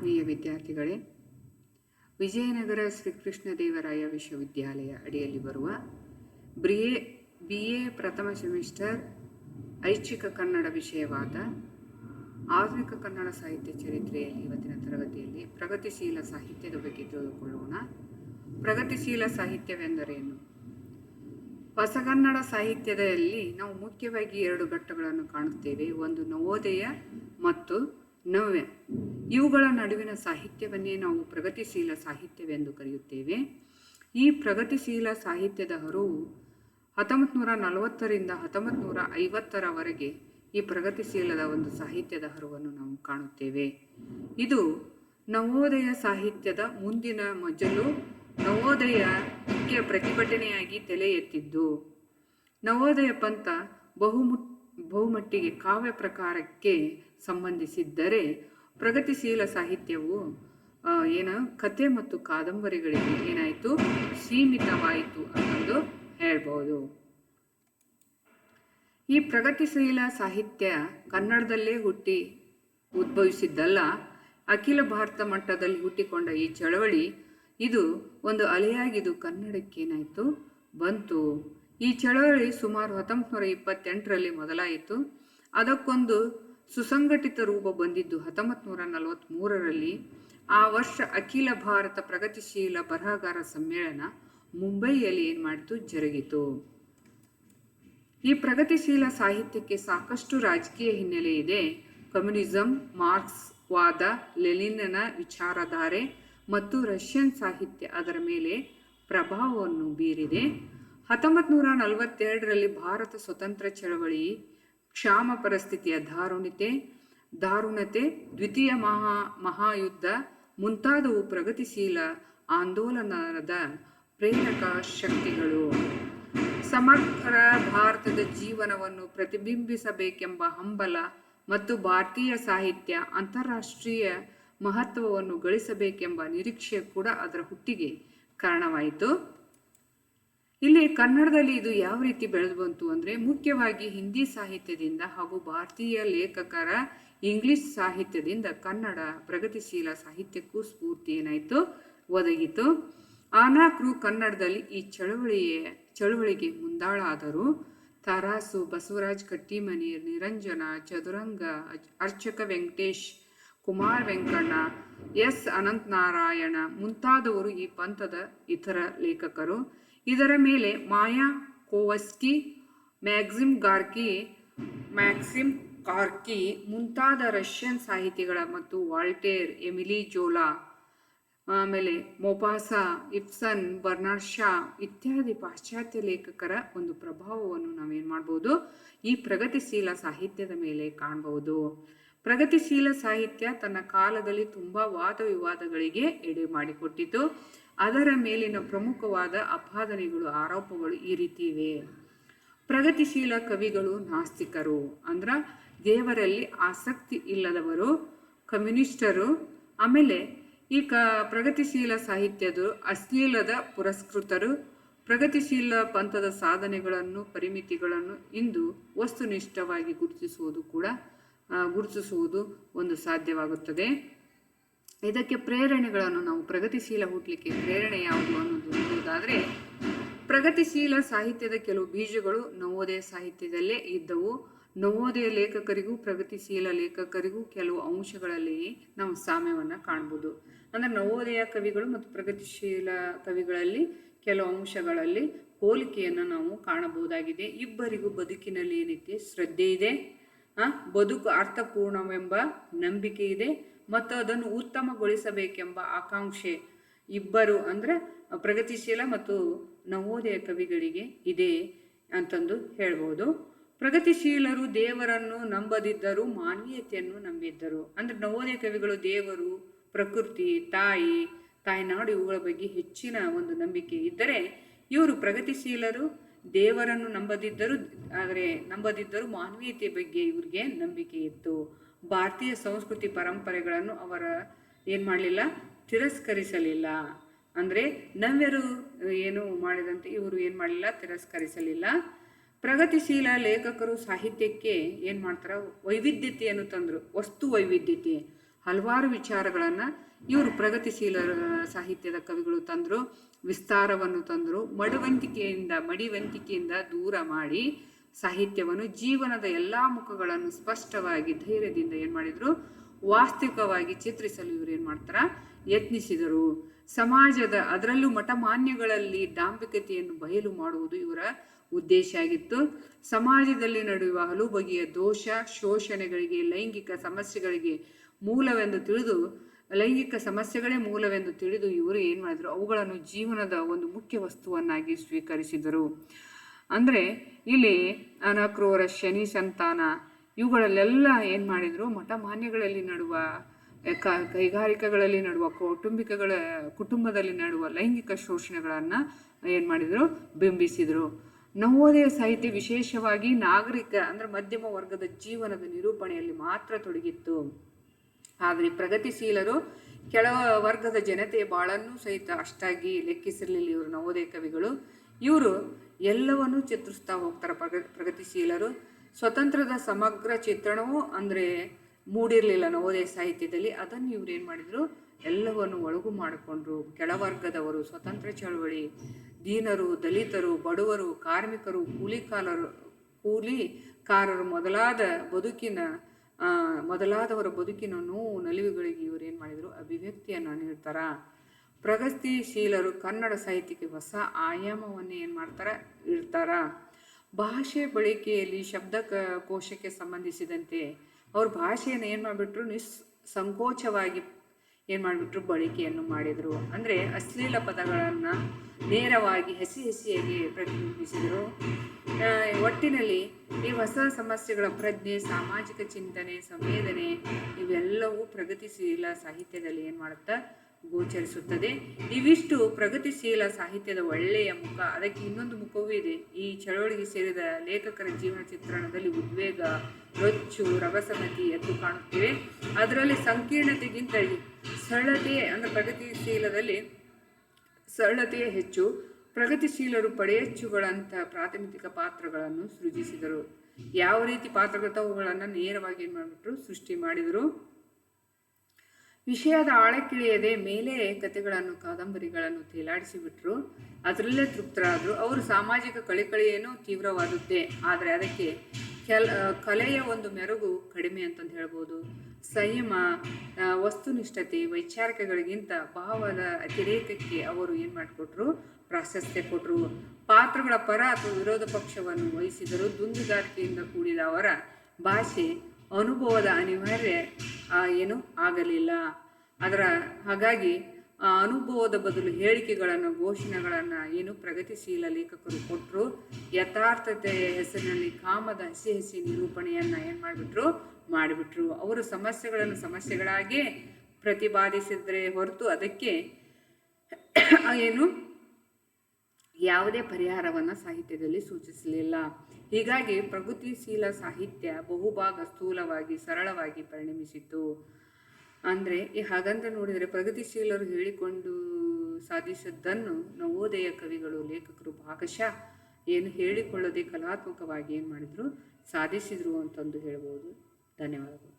ಆತ್ಮೀಯ ವಿದ್ಯಾರ್ಥಿಗಳೇ, ವಿಜಯನಗರ ಶ್ರೀಕೃಷ್ಣದೇವರಾಯ ವಿಶ್ವವಿದ್ಯಾಲಯ ಅಡಿಯಲ್ಲಿ ಬರುವ ಬ್ರಿಯೆ ಬಿ ಎ ಪ್ರಥಮ ಸೆಮಿಸ್ಟರ್ ಐಚ್ಛಿಕ ಕನ್ನಡ ವಿಷಯವಾದ ಆಧುನಿಕ ಕನ್ನಡ ಸಾಹಿತ್ಯ ಚರಿತ್ರೆಯಲ್ಲಿ ಇವತ್ತಿನ ತರಗತಿಯಲ್ಲಿ ಪ್ರಗತಿಶೀಲ ಸಾಹಿತ್ಯದ ಬಗ್ಗೆ ತಿಳಿದುಕೊಳ್ಳೋಣ. ಪ್ರಗತಿಶೀಲ ಸಾಹಿತ್ಯವೆಂದರೇನು? ಹೊಸಗನ್ನಡ ಸಾಹಿತ್ಯದಲ್ಲಿ ನಾವು ಮುಖ್ಯವಾಗಿ ಎರಡು ಘಟ್ಟಗಳನ್ನು ಕಾಣುತ್ತೇವೆ. ಒಂದು ನವೋದಯ ಮತ್ತು ನವ್ಯ. ಇವುಗಳ ನಡುವಿನ ಸಾಹಿತ್ಯವನ್ನೇ ನಾವು ಪ್ರಗತಿಶೀಲ ಸಾಹಿತ್ಯವೆಂದು ಕರೆಯುತ್ತೇವೆ. ಈ ಪ್ರಗತಿಶೀಲ ಸಾಹಿತ್ಯದ ಹರವು ಹತ್ತೊಂಬತ್ತು ನೂರ ನಲವತ್ತರಿಂದ ಹತ್ತೊಂಬತ್ತು ನೂರ ಐವತ್ತರವರೆಗೆ ಈ ಪ್ರಗತಿಶೀಲದ ಒಂದು ಸಾಹಿತ್ಯದ ಹರವನ್ನು ನಾವು ಕಾಣುತ್ತೇವೆ. ಇದು ನವೋದಯ ಸಾಹಿತ್ಯದ ಮುಂದಿನ ಮಜಲು, ನವೋದಯ ಮುಖ್ಯ ಪ್ರತಿಭಟನೆಯಾಗಿ ತಲೆ ಎತ್ತಿದ್ದು, ನವೋದಯ ಪಂಥ ಬಹುಮು, ಬಹುಮಟ್ಟಿಗೆ ಕಾವ್ಯ ಪ್ರಕಾರಕ್ಕೆ ಸಂಬಂಧಿಸಿದ್ದರೆ ಪ್ರಗತಿಶೀಲ ಸಾಹಿತ್ಯವು ಏನು ಕತೆ ಮತ್ತು ಕಾದಂಬರಿಗಳಿಗೆ ಏನಾಯಿತು? ಸೀಮಿತವಾಯಿತು ಅನ್ನೋದು ಹೇಳ್ಬೋದು. ಈ ಪ್ರಗತಿಶೀಲ ಸಾಹಿತ್ಯ ಕನ್ನಡದಲ್ಲೇ ಹುಟ್ಟಿ ಉದ್ಭವಿಸಿದ್ದಲ್ಲ, ಅಖಿಲ ಭಾರತ ಮಟ್ಟದಲ್ಲಿ ಹುಟ್ಟಿಕೊಂಡ ಈ ಚಳವಳಿ, ಇದು ಒಂದು ಅಲೆಯಾಗಿದ್ದು ಕನ್ನಡಕ್ಕೇನಾಯಿತು? ಬಂತು. ಈ ಚಳವಳಿ ಸುಮಾರು ಹತ್ತೊಂಬತ್ತು ನೂರ ಇಪ್ಪತ್ತೆಂಟರಲ್ಲಿ ಮೊದಲಾಯಿತು. ಅದಕ್ಕೊಂದು ಸುಸಂಘಟಿತ ರೂಪ ಬಂದಿದ್ದು ಹತ್ತೊಂಬತ್ತು ನೂರ ನಲವತ್ತ್ಮೂರರಲ್ಲಿ ಆ ವರ್ಷ ಅಖಿಲ ಭಾರತ ಪ್ರಗತಿಶೀಲ ಬರಹಗಾರ ಸಮ್ಮೇಳನ ಮುಂಬೈಯಲ್ಲಿ ಏನು ಮಾಡಿತು ಜರುಗಿತು. ಈ ಪ್ರಗತಿಶೀಲ ಸಾಹಿತ್ಯಕ್ಕೆ ಸಾಕಷ್ಟು ರಾಜಕೀಯ ಹಿನ್ನೆಲೆ ಇದೆ. ಕಮ್ಯುನಿಸಂ, ಮಾರ್ಕ್ಸ್ ವಾದ, ಲೆನಿನ್ನ ವಿಚಾರಧಾರೆ ಮತ್ತು ರಷ್ಯನ್ ಸಾಹಿತ್ಯ ಅದರ ಮೇಲೆ ಪ್ರಭಾವವನ್ನು ಬೀರಿದೆ. ಹತ್ತೊಂಬತ್ತು ನೂರ ನಲವತ್ತೆರಡರಲ್ಲಿ ಭಾರತ ಸ್ವತಂತ್ರ ಚಳವಳಿ ಕ್ಷಾಮ ಪರಿಸ್ಥಿತಿಯ ದಾರುಣತೆ ದಾರುಣತೆ ದ್ವಿತೀಯ ಮಹಾ, ಮಹಾಯುದ್ಧ, ಮುಂತಾದವು ಪ್ರಗತಿಶೀಲ ಆಂದೋಲನದ ಪ್ರೇರಕ ಶಕ್ತಿಗಳು. ಸಮಗ್ರ ಭಾರತದ ಜೀವನವನ್ನು ಪ್ರತಿಬಿಂಬಿಸಬೇಕೆಂಬ ಹಂಬಲ ಮತ್ತು ಭಾರತೀಯ ಸಾಹಿತ್ಯ ಅಂತಾರಾಷ್ಟ್ರೀಯ ಮಹತ್ವವನ್ನು ಗಳಿಸಬೇಕೆಂಬ ನಿರೀಕ್ಷೆ ಕೂಡ ಅದರ ಹುಟ್ಟಿಗೆ ಕಾರಣವಾಯಿತು. ಇಲ್ಲಿ ಕನ್ನಡದಲ್ಲಿ ಇದು ಯಾವ ರೀತಿ ಬೆಳೆದು ಬಂತು ಅಂದರೆ ಮುಖ್ಯವಾಗಿ ಹಿಂದಿ ಸಾಹಿತ್ಯದಿಂದ ಹಾಗೂ ಭಾರತೀಯ ಲೇಖಕರ ಇಂಗ್ಲಿಷ್ ಸಾಹಿತ್ಯದಿಂದ ಕನ್ನಡ ಪ್ರಗತಿಶೀಲ ಸಾಹಿತ್ಯಕ್ಕೂ ಸ್ಫೂರ್ತಿ ಏನಾಯಿತು? ಒದಗಿತು. ಆನಾಕ್ರು ಕನ್ನಡದಲ್ಲಿ ಈ ಚಳವಳಿಯ, ಚಳವಳಿಗೆ ಮುಂದಾಳಾದರು. ತರಾಸು, ಬಸವರಾಜ್ ಕಟ್ಟಿಮನಿ, ನಿರಂಜನ, ಚದುರಂಗ ಅರ್ಚಕ ವೆಂಕಟೇಶ್, ಕುಮಾರ್ ವೆಂಕಣ್ಣ, ಎಸ್ ಅನಂತನಾರಾಯಣ ಮುಂತಾದವರು ಈ ಪಂಥದ ಇತರ ಲೇಖಕರು. ಇದರ ಮೇಲೆ Mayakovsky, Maxim Gorky, Maxim Gorky ಮುಂತಾದ ರಷ್ಯನ್ ಸಾಹಿತಿಗಳ ಮತ್ತು ವಾಲ್ಟೇರ್ ಎಮಿಲಿ ಜೋಲಾ, ಆಮೇಲೆ ಮೊಪಾಸಾ, ಇಫ್ಸನ್ ಬರ್ನಾಡ್ ಶಾ ಇತ್ಯಾದಿ ಪಾಶ್ಚಾತ್ಯ ಲೇಖಕರ ಒಂದು ಪ್ರಭಾವವನ್ನು ನಾವೇನು ಮಾಡ್ಬೋದು? ಈ ಪ್ರಗತಿಶೀಲ ಸಾಹಿತ್ಯದ ಮೇಲೆ ಕಾಣಬಹುದು ಪ್ರಗತಿಶೀಲ ಸಾಹಿತ್ಯ ತನ್ನ ಕಾಲದಲ್ಲಿ ತುಂಬ ವಾದ ವಿವಾದಗಳಿಗೆ ಎಡೆ ಮಾಡಿಕೊಟ್ಟಿತು. ಅದರ ಮೇಲಿನ ಪ್ರಮುಖವಾದ ಅಪಾದನೆಗಳು ಆರೋಪಗಳು ಈ ರೀತಿ ಇವೆ. ಪ್ರಗತಿಶೀಲ ಕವಿಗಳು ನಾಸ್ತಿಕರು ಅಂದ್ರೆ ದೇವರಲ್ಲಿ ಆಸಕ್ತಿ ಇಲ್ಲದವರು, ಕಮ್ಯುನಿಸ್ಟರು. ಆಮೇಲೆ ಈ ಕ ಪ್ರಗತಿಶೀಲ ಸಾಹಿತ್ಯದ ಅಶ್ಲೀಲದ ಪುರಸ್ಕೃತರು, ಪ್ರಗತಿಶೀಲ ಪಂಥದ ಸಾಧನೆಗಳನ್ನು, ಪರಿಮಿತಿಗಳನ್ನು ಇಂದು ವಸ್ತುನಿಷ್ಠವಾಗಿ ಗುರುತಿಸುವುದು ಕೂಡ ಗುರುತಿಸುವುದು ಒಂದು ಸಾಧ್ಯವಾಗುತ್ತದೆ. ಇದಕ್ಕೆ ಪ್ರೇರಣೆಗಳನ್ನು ನಾವು ಪ್ರಗತಿಶೀಲ ಹುಟ್ಟಲಿಕ್ಕೆ ಪ್ರೇರಣೆ ಯಾವುದು ಅನ್ನೋದು ನೋಡುವುದಾದರೆ ಪ್ರಗತಿಶೀಲ ಸಾಹಿತ್ಯದ ಕೆಲವು ಬೀಜಗಳು ನವೋದಯ ಸಾಹಿತ್ಯದಲ್ಲೇ ಇದ್ದವು. ನವೋದಯ ಲೇಖಕರಿಗೂ, ಪ್ರಗತಿಶೀಲ ಲೇಖಕರಿಗೂ ಕೆಲವು ಅಂಶಗಳಲ್ಲಿ ನಾವು ಸಾಮ್ಯವನ್ನು ಕಾಣ್ಬೋದು. ಅಂದರೆ ನವೋದಯ ಕವಿಗಳು ಮತ್ತು ಪ್ರಗತಿಶೀಲ ಕವಿಗಳಲ್ಲಿ ಕೆಲವು ಅಂಶಗಳಲ್ಲಿ ಹೋಲಿಕೆಯನ್ನು ನಾವು ಕಾಣಬಹುದಾಗಿದೆ. ಇಬ್ಬರಿಗೂ ಬದುಕಿನಲ್ಲಿ ಏನೈತಿ ಶ್ರದ್ಧೆ ಇದೆ. ಬದುಕು ಅರ್ಥಪೂರ್ಣವೆಂಬ ನಂಬಿಕೆ ಇದೆ. ಮತ್ತು ಅದನ್ನು ಉತ್ತಮಗೊಳಿಸಬೇಕೆಂಬ ಆಕಾಂಕ್ಷೆ ಇಬ್ಬರು ಅಂದರೆ ಪ್ರಗತಿಶೀಲ ಮತ್ತು ನವೋದಯ ಕವಿಗಳಿಗೆ ಇದೆ ಅಂತಂದು ಹೇಳ್ಬೋದು. ಪ್ರಗತಿಶೀಲರು ದೇವರನ್ನು ನಂಬದಿದ್ದರೂ ಮಾನವೀಯತೆಯನ್ನು ನಂಬಿದ್ದರು. ಅಂದರೆ ನವೋದಯ ಕವಿಗಳು ದೇವರು, ಪ್ರಕೃತಿ, ತಾಯಿ, ತಾಯ್ನಾಡು ಇವುಗಳ ಬಗ್ಗೆ ಹೆಚ್ಚಿನ ಒಂದು ನಂಬಿಕೆ ಇದ್ದರೆ ಇವರು ಪ್ರಗತಿಶೀಲರು, ದೇವರನ್ನು ನಂಬದಿದ್ದರು, ಆದರೆ ನಂಬದಿದ್ದರೂ ಮಾನವೀಯತೆ ಬಗ್ಗೆ ಇವರಿಗೆ ನಂಬಿಕೆ ಇತ್ತು. ಭಾರತೀಯ ಸಂಸ್ಕೃತಿ ಪರಂಪರೆಗಳನ್ನು ಅವರ ಏನು ಮಾಡಲಿಲ್ಲ? ತಿರಸ್ಕರಿಸಲಿಲ್ಲ. ಅಂದರೆ ನವ್ಯರು ಏನು ಮಾಡಿದಂತೆ ಇವರು ಏನು ಮಾಡಲಿಲ್ಲ? ತಿರಸ್ಕರಿಸಲಿಲ್ಲ. ಪ್ರಗತಿಶೀಲ ಲೇಖಕರು ಸಾಹಿತ್ಯಕ್ಕೆ ಏನು ಮಾಡ್ತಾರೆ? ವೈವಿಧ್ಯತೆಯನ್ನು ತಂದರು. ವಸ್ತು ವೈವಿಧ್ಯತೆ. ಹಲವಾರು ವಿಚಾರಗಳನ್ನು ಇವರು ಪ್ರಗತಿಶೀಲ ಸಾಹಿತ್ಯದ ಕವಿಗಳು ತಂದರು. ವಿಸ್ತಾರವನ್ನು ತಂದರು. ಮಡವಂತಿಕೆಯಿಂದ, ಮಡಿವಂತಿಕೆಯಿಂದ ದೂರ ಮಾಡಿ ಸಾಹಿತ್ಯವನ್ನು ಜೀವನದ ಎಲ್ಲ ಮುಖಗಳನ್ನು ಸ್ಪಷ್ಟವಾಗಿ ಧೈರ್ಯದಿಂದ ಏನು ಮಾಡಿದರು, ವಾಸ್ತವಿಕವಾಗಿ ಚಿತ್ರಿಸಲು ಇವರು ಏನು ಮಾಡ್ತಾರ? ಯತ್ನಿಸಿದರು. ಸಮಾಜದ ಅದರಲ್ಲೂ ಮಠಮಾನ್ಯಗಳಲ್ಲಿ ಡಾಂಬಿಕತೆಯನ್ನು ಬಯಲು ಮಾಡುವುದು ಇವರ ಉದ್ದೇಶ ಆಗಿತ್ತು. ಸಮಾಜದಲ್ಲಿ ನಡೆಯುವ ಹಲವು ಬಗೆಯ ದೋಷ, ಶೋಷಣೆಗಳಿಗೆ, ಲೈಂಗಿಕ ಸಮಸ್ಯೆಗಳಿಗೆ ಮೂಲವೆಂದು ತಿಳಿದು, ಲೈಂಗಿಕ ಸಮಸ್ಯೆಗಳೇ ಮೂಲವೆಂದು ತಿಳಿದು ಇವರು ಏನು ಮಾಡಿದ್ರು? ಅವುಗಳನ್ನು ಜೀವನದ ಒಂದು ಮುಖ್ಯ ವಸ್ತುವನ್ನಾಗಿ ಸ್ವೀಕರಿಸಿದರು. ಅಂದರೆ ಇಲ್ಲಿ ಅನಕ್ರೂರ ಶನಿ ಸಂತಾನ, ಇವುಗಳಲ್ಲೆಲ್ಲ ಏನು ಮಾಡಿದರು? ಮಠ ಮಾನ್ಯಗಳಲ್ಲಿ ನಡುವ ಕೈಗಾರಿಕೆಗಳಲ್ಲಿ ನಡುವ, ಕೌಟುಂಬಿಕಗಳ ಕುಟುಂಬದಲ್ಲಿ ನಡುವ ಲೈಂಗಿಕ ಶೋಷಣೆಗಳನ್ನು ಏನು ಮಾಡಿದರು? ಬಿಂಬಿಸಿದರು. ನವೋದಯ ಸಾಹಿತ್ಯ ವಿಶೇಷವಾಗಿ ನಾಗರಿಕ, ಅಂದರೆ ಮಧ್ಯಮ ವರ್ಗದ ಜೀವನದ ನಿರೂಪಣೆಯಲ್ಲಿ ಮಾತ್ರ ತೊಡಗಿತ್ತು. ಆದರೆ ಪ್ರಗತಿಶೀಲರು ಕೆಳ ವರ್ಗದ ಜನತೆಯ ಬಾಳನ್ನು ಸಹಿತ ಅಷ್ಟಾಗಿ ಲೆಕ್ಕಿಸಿರಲಿಲ್ಲ ಇವರು ನವೋದಯ ಕವಿಗಳು. ಇವರು ಎಲ್ಲವನ್ನೂ ಚಿತ್ರಿಸ್ತಾ ಹೋಗ್ತಾರೆ ಪ್ರಗ, ಪ್ರಗತಿಶೀಲರು. ಸ್ವತಂತ್ರದ ಸಮಗ್ರ ಚಿತ್ರಣವೂ ಅಂದರೆ ಮೂಡಿರಲಿಲ್ಲ ನವೋದಯ ಸಾಹಿತ್ಯದಲ್ಲಿ. ಅದನ್ನು ಏನು ಮಾಡಿದರು? ಎಲ್ಲವನ್ನು ಒಳಗು ಮಾಡಿಕೊಂಡ್ರು. ಕೆಳವರ್ಗದವರು ಸ್ವತಂತ್ರ ಚಳವಳಿ, ದೀನರು, ದಲಿತರು, ಬಡವರು, ಕಾರ್ಮಿಕರು ಕೂಲಿಕಾರರು ಕೂಲಿಕಾರರು ಮೊದಲಾದ ಬದುಕಿನ ಮೊದಲಾದವರ ಬದುಕಿನ ನೋವು, ನಲಿವುಗಳಿಗೆ ಇವರು ಏನು ಮಾಡಿದರು? ಅಭಿವ್ಯಕ್ತಿಯನ್ನು ನೀಡ್ತಾರ? ಪ್ರಗತಿಶೀಲರು ಕನ್ನಡ ಸಾಹಿತ್ಯಕ್ಕೆ ಹೊಸ ಆಯಾಮವನ್ನು ಏನು ಮಾಡ್ತಾರೆ? ಇಡ್ತಾರ. ಭಾಷೆ ಬಳಕೆಯಲ್ಲಿ ಶಬ್ದ ಕೋಶಕ್ಕೆ ಸಂಬಂಧಿಸಿದಂತೆ ಅವ್ರ ಭಾಷೆಯನ್ನು ಏನು ಮಾಡಿಬಿಟ್ರು? ನಿಸ್ ಸಂಕೋಚವಾಗಿ ಏನು ಮಾಡಿಬಿಟ್ರು? ಬಳಕೆಯನ್ನು ಮಾಡಿದರು. ಅಂದರೆ ಅಶ್ಲೀಲ ಪದಗಳನ್ನು ನೇರವಾಗಿ ಹಸಿ ಹಸಿಯಾಗಿ ಪ್ರತಿಬಿಂಬಿಸಿದರು. ಒಟ್ಟಿನಲ್ಲಿ ಈ ಹೊಸ ಸಮಸ್ಯೆಗಳ ಪ್ರಜ್ಞೆ, ಸಾಮಾಜಿಕ ಚಿಂತನೆ, ಸಂವೇದನೆ ಇವೆಲ್ಲವೂ ಪ್ರಗತಿಶೀಲ ಸಾಹಿತ್ಯದಲ್ಲಿ ಏನು ಮಾಡುತ್ತಾ ಗೋಚರಿಸುತ್ತದೆ. ಇವಿಷ್ಟು ಪ್ರಗತಿಶೀಲ ಸಾಹಿತ್ಯದ ಒಳ್ಳೆಯ ಮುಖ. ಅದಕ್ಕೆ ಇನ್ನೊಂದು ಮುಖವೂ ಇದೆ. ಈ ಚಳವಳಿಗೆ ಸೇರಿದ ಲೇಖಕರ ಜೀವನ ಚಿತ್ರಣದಲ್ಲಿ ಉದ್ವೇಗ, ರೊಚ್ಚು ರಭಸಮತಿ ಎದ್ದು ಕಾಣುತ್ತಿವೆ. ಅದರಲ್ಲಿ ಸಂಕೀರ್ಣತೆಗಿಂತ ಸರಳತೆ ಅಂದರೆ ಪ್ರಗತಿಶೀಲದಲ್ಲಿ ಸರಳತೆಯೇ ಹೆಚ್ಚು. ಪ್ರಗತಿಶೀಲರು ಪಡೆಯಚ್ಚುಗಳಂತಹ ಪ್ರಾಥಮಿಕ ಪಾತ್ರಗಳನ್ನು ಸೃಜಿಸಿದರು. ಯಾವ ರೀತಿ ಪಾತ್ರಗತವುಗಳನ್ನು ನೇರವಾಗಿ ಏನು ಸೃಷ್ಟಿ ಮಾಡಿದರು? ವಿಷಯದ ಆಳಕ್ಕಿಳಿಯದೆ ಮೇಲೆ ಕಥೆಗಳನ್ನು ಕಾದಂಬರಿಗಳನ್ನು ತೇಲಾಡಿಸಿಬಿಟ್ರು. ಅದರಲ್ಲೇ ತೃಪ್ತರಾದರು. ಅವರು ಸಾಮಾಜಿಕ ಕಳಿಕಳಿಯೇನೋ ತೀವ್ರವಾದದ್ದೆ. ಆದರೆ ಅದಕ್ಕೆ ಕೆಲ ಕಲೆಯ ಒಂದು ಮೆರುಗು ಕಡಿಮೆ ಅಂತಂದು ಹೇಳ್ಬೋದು. ಸಂಯಮ ವಸ್ತುನಿಷ್ಠತೆ, ವೈಚಾರಿಕಗಳಿಗಿಂತ ಭಾವದ ಅತಿರೇಕಕ್ಕೆ ಅವರು ಏನು ಮಾಡಿಕೊಟ್ರು? ಪ್ರಾಶಸ್ತ್ಯ ಕೊಟ್ಟರು ಪಾತ್ರಗಳ ಪರ ಅಥವಾ ವಿರೋಧ ಪಕ್ಷವನ್ನು ವಹಿಸಿದರು ದುಂದುಗಾರಿಕೆಯಿಂದ ಕೂಡಿದ ಅವರ ಭಾಷೆ ಅನುಭವದ ಅನಿವಾರ್ಯ ಏನು ಆಗಲಿಲ್ಲ. ಅದರ ಹಾಗಾಗಿ ಅನುಭವದ ಬದಲು ಹೇಳಿಕೆಗಳನ್ನು, ಘೋಷಣೆಗಳನ್ನು ಏನು ಪ್ರಗತಿಶೀಲ ಲೇಖಕರು ಕೊಟ್ಟರು ಯಥಾರ್ಥತೆಯ ಹೆಸರಿನಲ್ಲಿ ಕಾಮದ ಹಸಿ ಹಸಿ ನಿರೂಪಣೆಯನ್ನು ಏನು ಮಾಡಿಬಿಟ್ರು? ಮಾಡಿಬಿಟ್ರು. ಅವರು ಸಮಸ್ಯೆಗಳನ್ನು ಸಮಸ್ಯೆಗಳಾಗಿ ಪ್ರತಿಪಾದಿಸಿದರೆ ಹೊರತು ಅದಕ್ಕೆ ಏನು ಯಾವುದೇ ಪರಿಹಾರವನ್ನು ಸಾಹಿತ್ಯದಲ್ಲಿ ಸೂಚಿಸಲಿಲ್ಲ. ಹೀಗಾಗಿ ಪ್ರಗತಿಶೀಲ ಸಾಹಿತ್ಯ ಬಹುಭಾಗ ಸ್ಥೂಲವಾಗಿ, ಸರಳವಾಗಿ ಪರಿಣಮಿಸಿತು ಅಂದರೆ, ಈ ಹಾಗಂತ ನೋಡಿದರೆ ಪ್ರಗತಿಶೀಲರು ಹೇಳಿಕೊಂಡು ಸಾಧಿಸಿದ್ದನ್ನು ನವೋದಯ ಕವಿಗಳು, ಲೇಖಕರು ಭಾಗಶಃ ಏನು ಹೇಳಿಕೊಳ್ಳದೆ ಕಲಾತ್ಮಕವಾಗಿ ಏನು ಮಾಡಿದ್ರು, ಸಾಧಿಸಿದ್ರು ಅಂತಂದು ಹೇಳ್ಬೋದು. ಧನ್ಯವಾದಗಳು.